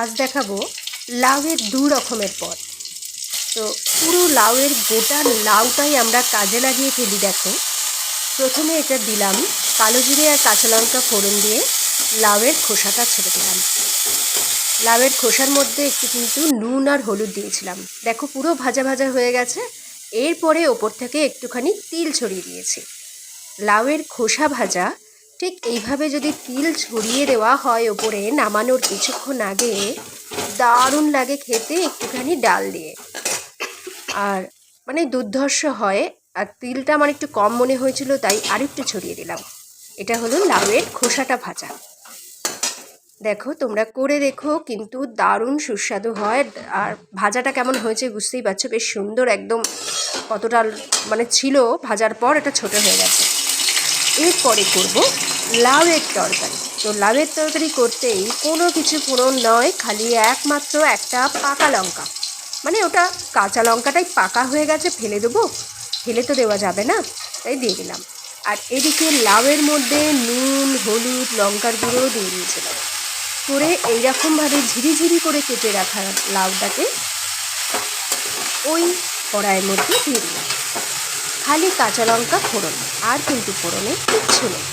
আজ দেখাবো লাউয়ের দু রকমের পদ। তো পুরো লাউয়ের গোটা লাউটাই আমরা কাজে লাগিয়ে ফেলি, দেখো। প্রথমে এটা দিলাম কালো জিরে আর কাঁচা লঙ্কা ফোড়ন দিয়ে লাউয়ের খোসাটা ছেড়ে দিলাম। লাউয়ের খোসার মধ্যে একটু কিন্তু নুন আর হলুদ দিয়েছিলাম। দেখো পুরো ভাজা ভাজা হয়ে গেছে। এরপরে ওপর থেকে একটুখানি তিল ছড়িয়ে দিয়েছি। লাউয়ের খোসা ভাজা ঠিক এইভাবে যদি তিল ছড়িয়ে দেওয়া হয় ওপরে নামানোর কিছুক্ষণ আগে, দারুণ লাগে খেতে একটুখানি ডাল দিয়ে। আর মানে দুর্ধর্ষ হয়, আর তিলটা আমার একটু কম মনে হয়েছিল, তাই আরেকটু ছড়িয়ে দিলাম। এটা হলো লাউয়ের খোসাটা ভাজা। দেখো, তোমরা করে দেখো, কিন্তু দারুণ সুস্বাদু হয়। আর ভাজাটা কেমন হয়েছে বুঝতেই পারছ? বেশ সুন্দর একদম কতটা মানে ছিল, ভাজার পর এটা ছোট হয়ে গেছে। এরপরে করব লাউয়ের তরকারি। তো লাউয়ের তরকারি করতেই কোনো কিছু ফোড়ন নয়, খালি একমাত্র একটা পাকা লঙ্কা। মানে ওটা কাঁচা লঙ্কাটাই পাকা হয়ে গেছে, ফেলে দেবো। ফেলে তো দেওয়া যাবে না, তাই দিয়ে দিলাম। আর এদিকে লাউয়ের মধ্যে নুন, হলুদ, লঙ্কার গুঁড়ো দিয়ে দিয়েছিলাম। করে এইরকমভাবে ঝিরিঝিরি করে কেটে রাখা লাউটাকে ওই কড়াইয়ের মধ্যে দিয়ে দিলাম। খালি কাঁচা লঙ্কা ফোড়ন, আর কিন্তু ফোড়নে কিচ্ছু নেই।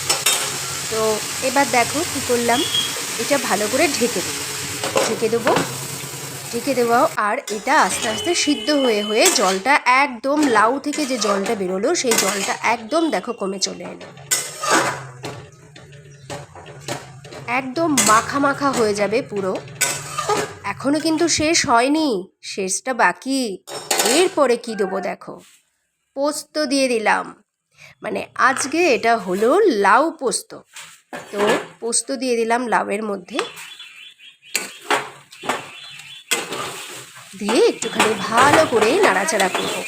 এবার দেখো কী করলাম। এটা ভালো করে ঢেকে দেবো। ঢেকে দেবো। ঢেকে দেওয়াও আর এটা আস্তে আস্তে সিদ্ধ হয়ে হয়ে জলটা একদম লাউ থেকে যে জলটা বেরোলো, সেই জলটা একদম দেখো কমে চলে এলো। একদম মাখা মাখা হয়ে যাবে পুরো। এখনও কিন্তু শেষ হয়নি। শেষটা বাকি। এরপরে কি দেবো দেখো? পোস্ত দিয়ে দিলাম। মানে আজকে এটা হলো লাউ পোস্ত। তো পোস্ত দিয়ে দিলাম লাউয়ের মধ্যে। দিয়ে একটুখানি ভালো করে নাড়াচাড়া করব।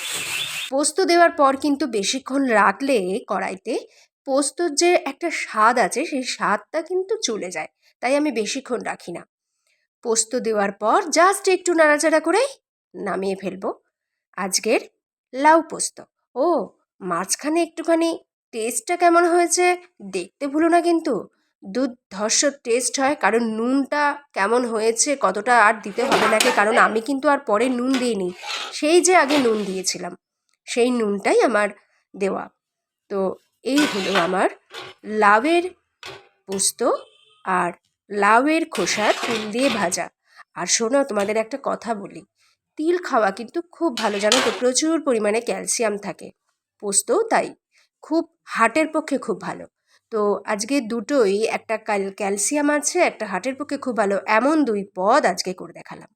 পোস্ত দেওয়ার পর কিন্তু বেশিক্ষণ রাখলে কড়াইতে পোস্তর যে একটা স্বাদ আছে, সেই স্বাদটা কিন্তু চলে যায়। তাই আমি বেশিক্ষণ রাখি না। পোস্ত দেওয়ার পর জাস্ট একটু নাড়াচাড়া করে নামিয়ে ফেলব। আজকের লাউ পোস্ত। ও, মাঝখানে একটুখানি টেস্টটা কেমন হয়েছে? দেখতে ভুলো না কিন্তু। দুধ দুর্ধর্ষ টেস্ট হয়, কারণ নুনটা কেমন হয়েছে কতটা আর দিতে হবে নাকি? কারণ আমি কিন্তু আর পরে নুন দিইনি। সেই যে আগে নুন দিয়েছিলাম, সেই নুনটাই আমার দেওয়া। তো এই হলো আমার লাউয়ের পোস্ত আর লাউয়ের খোসার তিল দিয়ে ভাজা। আর শোনো, তোমাদের একটা কথা বলি। তিল খাওয়া কিন্তু খুব ভালো জানো তো? প্রচুর পরিমাণে ক্যালসিয়াম থাকে। পোস্তও তাই। খুব হার্টের পক্ষে খুব ভালো। তো আজকে দুটোই, একটা ক্যালসিয়াম আছে, একটা হার্টের পক্ষে খুব ভালো। এমন দুই পদ আজকে করে দেখালাম।